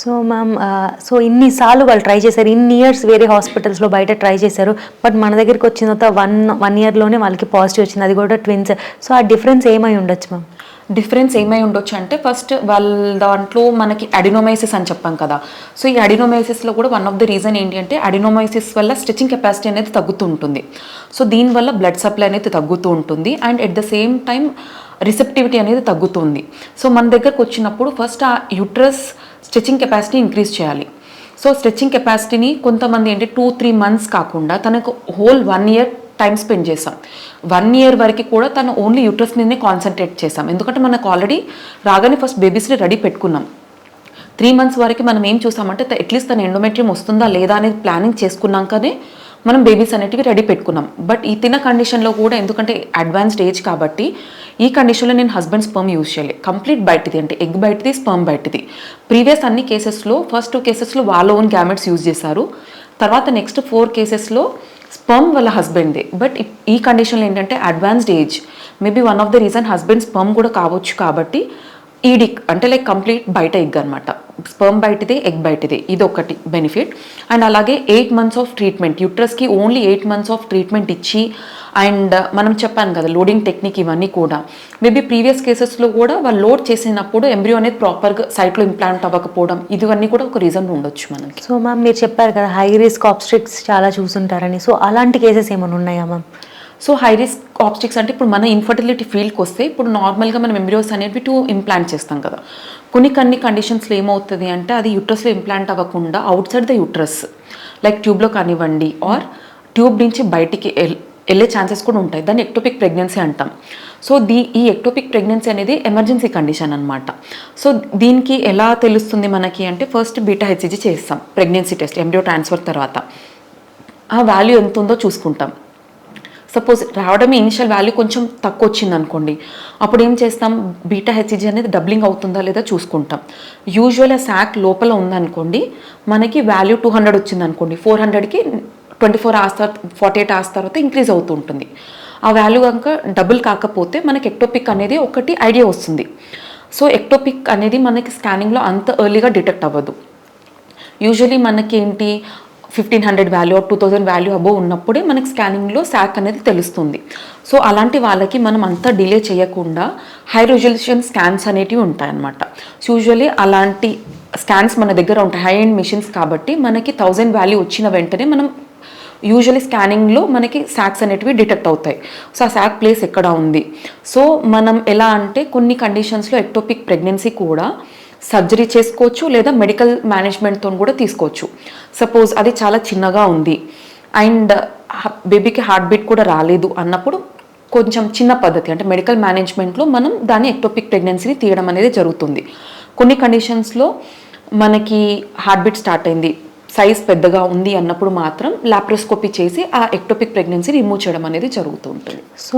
So ma'am so ఇన్నిసార్లు వాళ్ళు try చేశారు. ఇన్ని ఇయర్స్ వేరే హాస్పిటల్స్లో బయట ట్రై చేశారు. బట్ మన దగ్గరికి వచ్చిన తర్వాత వన్ వన్ ఇయర్లోనే వాళ్ళకి పాజిటివ్ వచ్చింది. అది కూడా ట్విన్స్ సో ఆ డిఫరెన్స్ ఏమై ఉండొచ్చు మ్యామ్ డిఫరెన్స్ ఏమై ఉండొచ్చు అంటే ఫస్ట్ వాళ్ళ దాంట్లో మనకి అడినోమైసిస్ అని చెప్పాం కదా. సో ఈ అడినోమైసిస్లో కూడా వన్ ఆఫ్ ద రీజన్ ఏంటి అంటే అడినోమైసిస్ వల్ల స్టిచ్చింగ్ కెపాసిటీ అనేది తగ్గుతూ ఉంటుంది. సో దీనివల్ల బ్లడ్ సప్లై అనేది తగ్గుతూ ఉంటుంది and at the same time receptivity అనేది తగ్గుతుంది. సో మన దగ్గరకు వచ్చినప్పుడు ఫస్ట్ ఆ యూట్రస్ స్టిచ్చింగ్ కెపాసిటీ ఇంక్రీజ్ చేయాలి. సో స్ట్రెచ్చింగ్ కెపాసిటీని కొంతమంది ఏంటి టూ త్రీ మంత్స్ కాకుండా తనకు whole one year time spend చేసాం వన్ ఇయర్ వరకు కూడా తను ఓన్లీ యూట్రస్ మీదనే కాన్సన్ట్రేట్ చేసాం ఎందుకంటే మనకు ఆల్రెడీ రాగానే ఫస్ట్ బేబీస్ని రెడీ పెట్టుకున్నాం. త్రీ మంత్స్ వరకు మనం ఏం చూసామంటే అట్లీస్ట్ తన ఎండోమెట్రియం వస్తుందా లేదా అనేది ప్లానింగ్ చేసుకున్నాకనే మనం బేబీస్ అనేటివి రెడీ పెట్టుకున్నాం. బట్ ఈ తిన కండిషన్లో కూడా ఎందుకంటే అడ్వాన్స్డ్ ఏజ్ కాబట్టి ఈ కండిషన్లో నేను హస్బెండ్ స్పర్మ్ యూజ్ చేయలే. కంప్లీట్ బయటిది అంటే ఎగ్ బయటిది స్పర్మ్ బయటిది. ప్రీవియస్ అన్ని కేసెస్లో ఫస్ట్ టూ కేసెస్లో వాళ్ళ ఓన్ గ్యామెట్స్ యూజ్ చేశారు. తర్వాత నెక్స్ట్ ఫోర్ కేసెస్లో స్పర్మ్ వాళ్ళ హస్బెండ్దే బట్ ఈ కండిషన్లో ఏంటంటే advanced age maybe one of the reason husband sperm కూడా కావచ్చు కాబట్టి ఈడిక్ అంటే లైక్ కంప్లీట్ బయట ఎగ్ అనమాట స్పర్మ్ బయటిది ఎగ్ బయటిది. ఇది ఒకటి బెనిఫిట్ అండ్ అలాగే eight months of treatment యూట్రస్కి only eight months of treatment ఇచ్చి అండ్ మనం చెప్పాను కదా లోడింగ్ టెక్నిక్ ఇవన్నీ కూడా. మేబీ ప్రీవియస్ కేసెస్లో కూడా వాళ్ళు లోడ్ చేసినప్పుడు ఎంబ్రియో అనేది ప్రాపర్గా సైట్లో ఇంప్లాంట్ అవ్వకపోవడం ఇవన్నీ కూడా ఒక రీజన్ ఉండొచ్చు మనకి. సో మ్యామ్ మీరు చెప్పారు కదా హై రిస్క్ ఆబ్స్ట్రిక్స్ చాలా చూసుంటారని. సో అలాంటి కేసెస్ ఏమైనా ఉన్నాయా ma'am so high risk obstetrics అంటే ఇప్పుడు మన ఇన్ఫర్టిలిటీ ఫీల్డ్కి వస్తే ఇప్పుడు నార్మల్గా మనం ఎంబ్రియోస్ అనేవి టూ ఇంప్లాంట్ చేస్తాం కదా. కొన్ని కొన్ని కండిషన్స్లో ఏమవుతుంది అంటే అది యూట్రస్లో ఇంప్లాంట్ అవ్వకుండా outside the uterus like ట్యూబ్లో కానివ్వండి ఆర్ ట్యూబ్ నుంచి బయటికి వెళ్ళే ఛాన్సెస్ కూడా ఉంటాయి. దాన్ని ఎక్టోపిక్ ప్రెగ్నెన్సీ అంటాం. సో దీ ఈ ఎక్టోపిక్ ప్రెగ్నెన్సీ అనేది ఎమర్జెన్సీ కండిషన్ అనమాట సో దీనికి ఎలా తెలుస్తుంది మనకి అంటే ఫస్ట్ బీటా హెచ్జీ చేస్తాం ప్రెగ్నెన్సీ టెస్ట్ ఎంబ్రియో ట్రాన్స్ఫర్ తర్వాత. ఆ వాల్యూ ఎంత ఉందో చూసుకుంటాం. సపోజ్ రావడమే ఇనిషియల్ వాల్యూ కొంచెం తక్కువ వచ్చింది అనుకోండి అప్పుడు ఏం చేస్తాం? బీటా హెచ్ఈజీ అనేది డబ్లింగ్ అవుతుందా లేదా చూసుకుంటాం. యూజువల్ శాక్ లోపల ఉందనుకోండి మనకి వాల్యూ టూ హండ్రెడ్ వచ్చింది అనుకోండి ఫోర్ హండ్రెడ్కి ట్వంటీ ఫోర్ అవర్స్ తర్వాత ఫార్టీ ఎయిట్ అవర్స్ తర్వాత ఇంక్రీజ్ అవుతూ ఉంటుంది. ఆ వాల్యూ కనుక డబుల్ కాకపోతే మనకి ఎక్టోపిక్ అనేది ఒకటి ఐడియా వస్తుంది. సో ఎక్టోపిక్ అనేది మనకి స్కానింగ్లో అంత ఎర్లీగా డిటెక్ట్ అవ్వదు. యూజువలీ మనకి ఏంటి fifteen hundred value two thousand value above ఉన్నప్పుడే మనకి స్కానింగ్లో శాక్ అనేది తెలుస్తుంది. సో అలాంటి వాళ్ళకి మనం అంతా డిలే చేయకుండా హై రెజల్యూషన్ స్కాన్స్ అనేటివి ఉంటాయన్నమాట. యూజువలీ అలాంటి స్కాన్స్ మన దగ్గర ఉంటాయి హై అండ్ మిషన్స్ కాబట్టి మనకి థౌజండ్ వాల్యూ వచ్చిన వెంటనే మనం యూజువలీ స్కానింగ్లో మనకి శాక్స్ అనేటివి డిటెక్ట్ అవుతాయి. సో ఆ శాక్ ప్లేస్ ఎక్కడ ఉంది? సో మనం ఎలా అంటే కొన్ని కండిషన్స్లో ఎక్టోపిక్ ప్రెగ్నెన్సీ కూడా సర్జరీ చేసుకోవచ్చు లేదా మెడికల్ మేనేజ్మెంట్తో కూడా తీసుకోవచ్చు. సపోజ్ అది చాలా చిన్నగా ఉంది. అండ్ బేబీకి హార్ట్ బీట్ కూడా రాలేదు అన్నప్పుడు కొంచెం చిన్న పద్ధతి అంటే మెడికల్ మేనేజ్మెంట్లో మనం దాని ఎక్టోపిక్ ప్రెగ్నెన్సీని తీయడం అనేది జరుగుతుంది. కొన్ని కండిషన్స్లో మనకి హార్ట్ బీట్ స్టార్ట్ అయింది సైజ్ పెద్దగా ఉంది అన్నప్పుడు మాత్రం లాప్రోస్కోపీ చేసి ఆ ఎక్టోపిక్ ప్రెగ్నెన్సీ రిమూవ్ చేయడం అనేది జరుగుతూ ఉంటుంది. సో